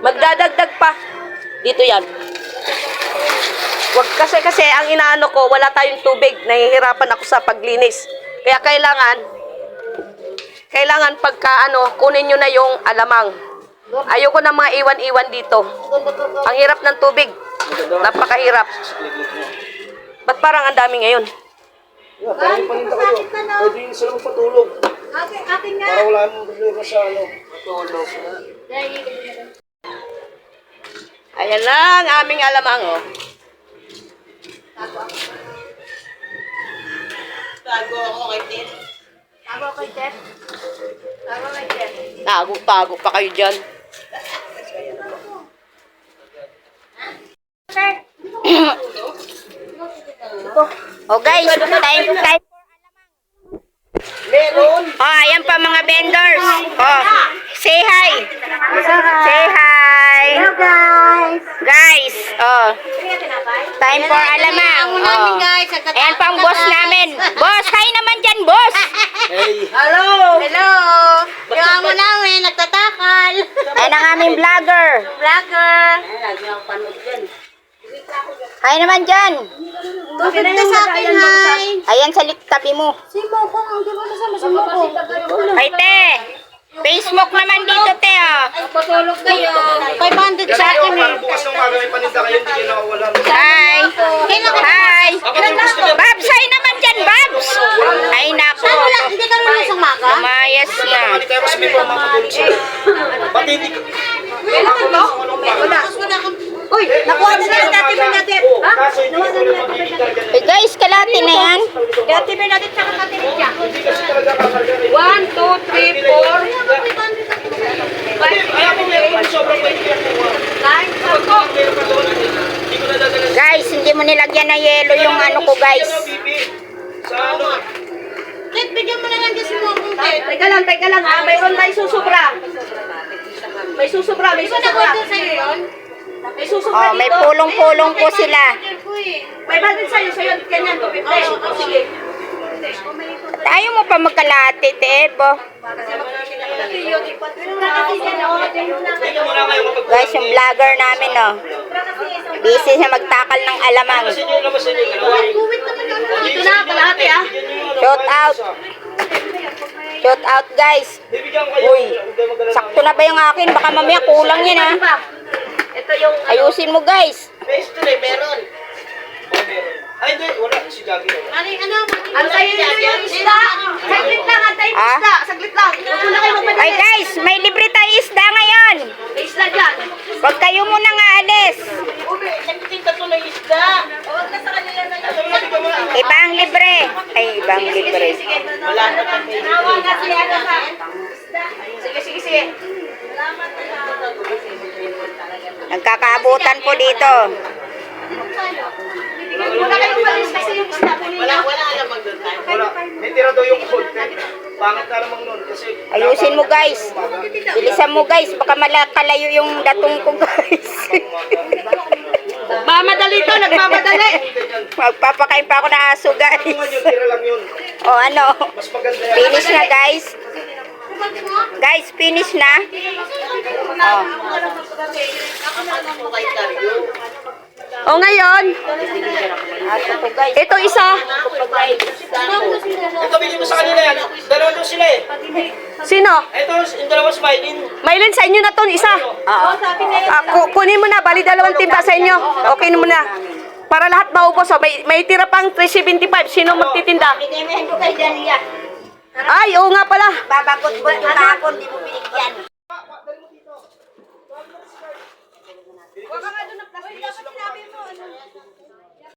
Magdadagdag pa. Dito yan. Wag kasi kasi ang inaano ko, wala tayong tubig. Nahihirapan ako sa paglinis. Kaya kailangan, kailangan pagka ano, kunin nyo na yung alamang. Ayoko na mga iwan-iwan dito. Ang hirap ng tubig. Napakahirap. Ba't parang ang dami ngayon? Yeah, parang paninda kayo. Pwede yung sila magpatulog. Akin, akin nga. Para wala mong problema sa ano. Matulog. Ayan na ang aming alamang, oh. Tago ako kay Ted. Tago kay Ted? Tago kay Ted. Tago-tago pa kayo dyan. Oh guys, time, time. Meron. Oh, ayan pa mga vendors. Oh, say hi. Say hi. Hello guys. Guys, oh, time for alamang. Oh. Ayan pang boss namin. Boss, hi naman dyan, boss. Hey! Hello! Hello. Yung amo namin, nagtatakal. Ayan ang aming vlogger. Vlogger. Hi naman dyan. Tupid ka sa akin, hi. Ayan sa tabi mo. Si Moko, ang di ba nasama si Moko? Ay, te. Facebook naman dito, te, oh. Patulog kayo. 500 sa akin eh. Bukas ng umaga may paninda kayo, hindi kayo nakawala. Hi. Hi. Babs, hi naman dyan, Babs. Ay, nako. Saan wala? Hindi ka rin sa maga? Lumayas na. Hindi kayo kasi may pamapatulog sila. Ba't hindi ka? Wala. Uy, nakuha na natin natin may natin. Oo, kaso hindi ka pala magkikita dyan. Eh, guys, kalati na yan. Natin may natin sa natin siya. Hindi kasi talaga kakarga. One, two, three, four. Hindi, alam mo meron yung sobrang may kinakuha. Pag meron pa doon, hindi ko nadadala sa Guys, hindi mo nilagyan na yelo yung ano ko, guys. Sa ano? Ted, bigyan mo na lang kasi mo akong Ted. Teka lang, teka lang ha. Mayroon tayong susubra. May susubra, may Di ba susubra. nakwento sa'yo yun? May susubra Oh, may dito. pulong-pulong po sila. May badin sa'yo, sa'yo. Ganyan, 250. Oh, sige. Tayo mo pa magkalati, te, Ebo. Hindi muna kayo kapag... Guys, yung vlogger namin, oh. Busy siya magtakal ng alamang. Niyo. Dito na, kalahati ah. Shout out. Shout out, guys. Bibigyan ko kayo. Uy, Huwag kayo mag-alala. sakto na ba yung akin? Baka mamaya kulang yan, ha. Ito yung... Ayusin mo, guys. Best tuloy, meron. Oh, meron. Ay, hindi. Wala. Si Jackie. Ano, ano? Ano sa'yo yung isda? Saglit lang, antayin Ah? isda. Saglit lang. Huwag mo na kayo Ay, magmadali. guys, may libre tayo isda ngayon. May isda dyan. Huwag kayo muna nga alis. Huwag na sa kanila na yun. Ibang libre. Ay, ibang libre. Wala na kami. Nawa na siya na sa Sige, sige, sige. Nagkakaabutan po dito. Wala kayo umalis kasi yung isda. Wala, wala. Wala. May tira daw yung food. Pangit na namang nun. Kasi... Ayusin mo, guys. Bilisan mo, guys. Baka malakalayo yung datong ko, guys. Mamadali to, nagmamadali. Magpapakain pa ako ng aso, guys. Tira lang yun. O, ano? Mas maganda yan. Finish na, guys. Guys, finish na. Oh. O ngayon, ko, guys. ito isa. Ito, bigyan mo sa kanila yan. Dalawa daw sila eh. Sino? Ito, yung dalawa smiling. Maylin, sa inyo na to, isa. Oo. Ah, ku- kunin mo na, bali dalawang timba sa inyo. Okay mo na. Para lahat maubos. Oh. May, may tira pang 375. Sino magtitinda? Yan ko kay Dalia. Ay, oo nga pala. Babagot mo yung kahapon, di mo binigyan.